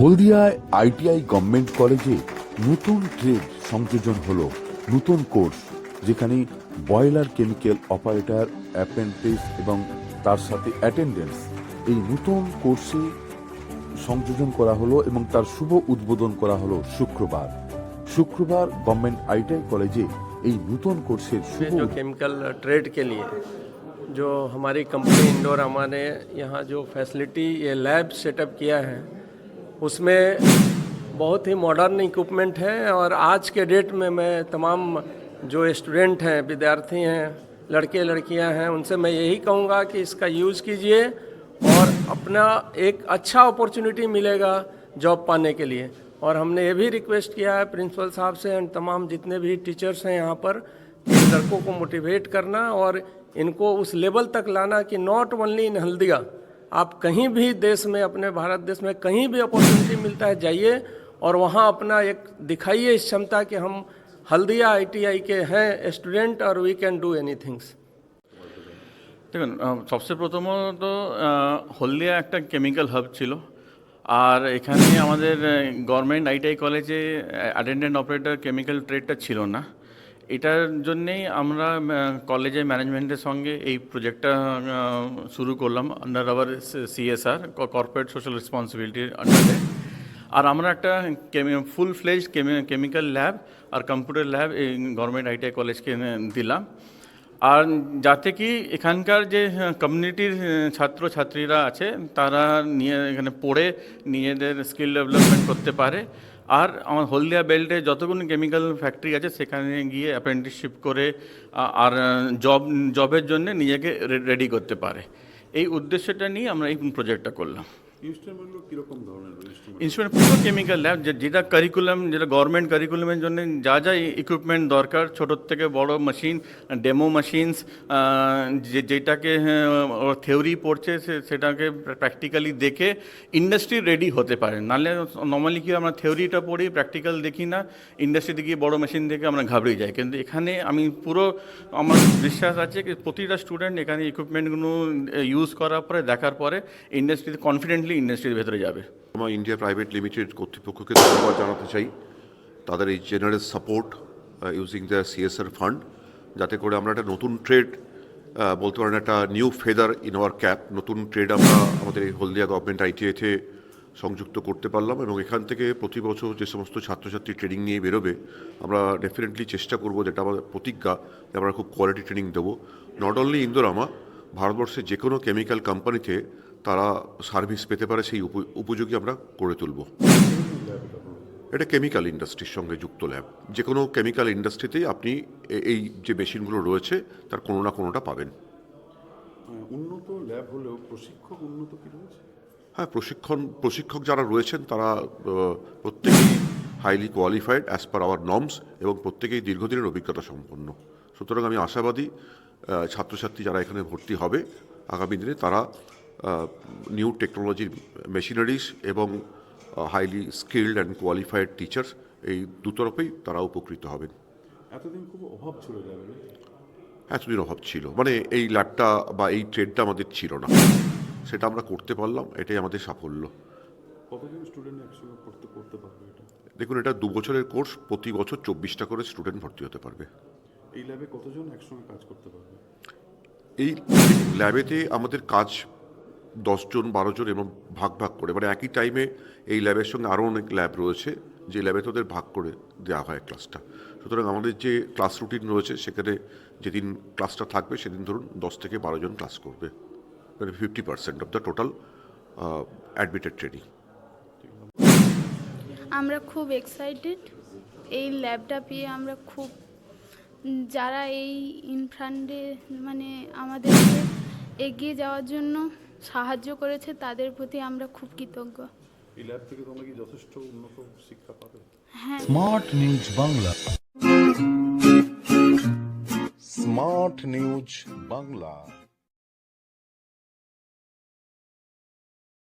হলদিয়ায় ITI government কলেজে নতুন trade সংযোজন হলো নতুন কোর্স যেখানে বয়লার কেমিক্যাল অপারেটর অ্যাপ্রেন্টিস এবং তার সাথে অ্যাটেন্ডেন্স এই নতুন কোর্সে সংযোজন করা হলো এবং তার শুভ উদ্বোধন করা হলো শুক্রবার শুক্রবার গভর্নমেন্ট আইটিআই কলেজে এই নতুন কোর্সের ये শুভ जो केमिकल ट्रेड के लिए जो हमारी कंपनी इंडोरामा ने यहाँ जो फैसिलिटी ये लैब सेटअप किया है उसमें बहुत ही मॉडर्न इक्विपमेंट है और आज के डेट में मैं तमाम जो स्टूडेंट हैं, विद्यार्थी हैं, लड़के, लड़कियाँ हैं, उनसे मैं यही कहूँगा कि इसका यूज़ कीजिए और अपना एक अच्छा अपॉर्चुनिटी मिलेगा जॉब पाने के लिए। और हमने ये भी रिक्वेस्ट किया है प्रिंसिपल साहब से एंड तमाम जितने भी टीचर्स हैं यहाँ पर लड़कों को मोटिवेट करना और इनको उस लेवल तक लाना कि नॉट ओनली इन हल्दिया आप कहीं भी देश में अपने भारत देश में कहीं भी अपॉर्चुनिटी मिलता है जाइए और वहाँ अपना एक दिखाइए इस क्षमता कि हम हल्दिया आईटीआई के हैं स्टूडेंट और we can do any things দেখুন আহ, সবচেয়ে প্রথমত আহ, হলদিয়া একটা কেমিক্যাল হাব ছিল আর এখানে আমাদের গভর্নমেন্ট আইটিআই কলেজে অ্যাটেন্ডেন্ট অপারেটর কেমিক্যাল ট্রেডটা ছিল না এটার জন্যেই আমরা কলেজের ম্যানেজমেন্টের সঙ্গে এই প্রজেক্টটা শুরু করলাম under our CSR corporate social রেসপন্সিবিলিটির আন্ডারে আর আমরা একটা ফুল ফ্লেজ কেমিক্যাল ল্যাব আর কম্পিউটার ল্যাব এই গভর্নমেন্ট আইটিআই কলেজকে দিলাম। আর যাতে কি এখানকার যে কমিউনিটির ছাত্র ছাত্রীরা আছে, তারা নিয়ে এখানে পড়ে, নিজেদের স্কিল ডেভেলপমেন্ট করতে পারে। আর আমার হলদিয়া বেল্টে যতগুলো কেমিক্যাল ফ্যাক্টরি আছে, সেখানে গিয়ে অ্যাপ্রেন্টিসশিপ করে আর জব জবের জন্য নিজেকে রেডি করতে পারে। এই উদ্দেশ্যটা নিয়ে আমরা এই প্রজেক্টটা করলাম। ইনস্ট্রুমেন্ট পুরো কেমিক্যাল ল্যাব যেটা কারিকুলাম যেটা গভর্নমেন্ট কারিকুলামের জন্য যা যা ইকুইপমেন্ট দরকার ছোটোর থেকে বড় মেশিন ডেমো মেশিনস যেটাকে থিওরি পড়ছে সেটাকে প্র্যাকটিক্যালি দেখে ইন্ডাস্ট্রি রেডি হতে পারে। নাহলে নর্মালি কি আমরা থিওরিটা পড়ি প্র্যাকটিক্যাল দেখি না ইন্ডাস্ট্রিতে গিয়ে বড় মেশিন দেখে আমরা ঘাবড়ে যাই। কিন্তু এখানে আমি পুরো, আমার বিশ্বাস আছে প্রতিটা স্টুডেন্ট এখানে ইকুইপমেন্টগুলো ইউজ করার পরে, দেখার পরে ইন্ডাস্ট্রিতে কনফিডেন্টলি ইন্ডাস্ট্রির ভেতরে যাবে। আমার ইন্ডিয়া প্রাইভেট লিমিটেড কর্তৃপক্ষকে ধন্যবাদ জানাতে চাই। তাদের এই general support using the CSR fund যাতে করে আমরা একটা নতুন ট্রেড বলতে পারেন একটা new feather in our cap নতুন ট্রেড আমরা আমাদের এই হলদিয়া গভর্নমেন্ট আইটিআইতে সংযুক্ত করতে পারলাম এবং এখান থেকে প্রতি বছর যে সমস্ত ছাত্রছাত্রী ট্রেনিং নিয়ে বেরোবে, আমরা ডেফিনেটলি চেষ্টা করব যেটা আমাদের প্রতিজ্ঞা যে আমরা খুব কোয়ালিটি ট্রেনিং দেবো। নট অনলি ইন্দোরামা ভারতবর্ষের যে কোনো কেমিক্যাল কোম্পানিতে তারা সার্ভিস পেতে পারে সেই উপযোগী আমরা করে তুলব। এটা কেমিক্যাল ইন্ডাস্ট্রির সঙ্গে যুক্ত ল্যাব। যে কোনো কেমিক্যাল ইন্ডাস্ট্রিতেই আপনি এই যে মেশিনগুলো রয়েছে তার কোনো না কোনোটা পাবেন। উন্নত ল্যাব হলেও প্রশিক্ষক উন্নত কি রয়েছে? হ্যাঁ প্রশিক্ষণ প্রশিক্ষক যারা রয়েছেন তারা প্রত্যেকেই highly qualified as per our norms এবং প্রত্যেকেই দীর্ঘদিনের অভিজ্ঞতা সম্পন্ন। সুতরাং আমি আশাবাদী ছাত্রছাত্রী যারা এখানে ভর্তি হবে আগামী দিনে তারা নিউ টেকনোলজির মেশিনারিজ এবং highly skilled and qualified teacher এই দুতরফেই তারা উপকৃত হবেন। এতদিন খুব অভাব ছিল এতদিন অভাব ছিল। মানে এই ল্যাবটা বা এই ট্রেডটা আমাদের ছিল না। সেটা আমরা করতে পারলাম এটাই আমাদের সাফল্য। দেখুন এটা দু বছরের কোর্স প্রতি বছর চব্বিশটা করে স্টুডেন্ট ভর্তি হতে পারবে। এই ল্যাবে কতজন একসঙ্গে কাজ করতে পারবে? এই ল্যাবেতে আমাদের কাজ দশজন বারো জন এবং ভাগ ভাগ করে। মানে একই টাইমে এই ল্যাবের সঙ্গে আরও অনেক ল্যাব রয়েছে, যে ল্যাবে তোদের ভাগ করে দেওয়া হয় ক্লাসটা সুতরাং আমাদের যে ক্লাস রুটিন রয়েছে, সেখানে যেদিন ক্লাসটা থাকবে, সেদিন ধরুন দশ থেকে বারো জন ক্লাস করবে। মানে fifty percent of the total admitted training আমরা খুব এক্সাইটেড এই ল্যাবটা পেয়ে আমরা খুব, যারা এই ইনফ্রান্ডে মানে আমাদের এগিয়ে যাওয়ার জন্য সাহায্য করেছে তাদের প্রতি আমরা খুব কৃতজ্ঞ। এই ল্যাব থেকে তোমরা কি যথেষ্ট উন্নত শিক্ষা পাবে? Smart news Bangla smart news Bangla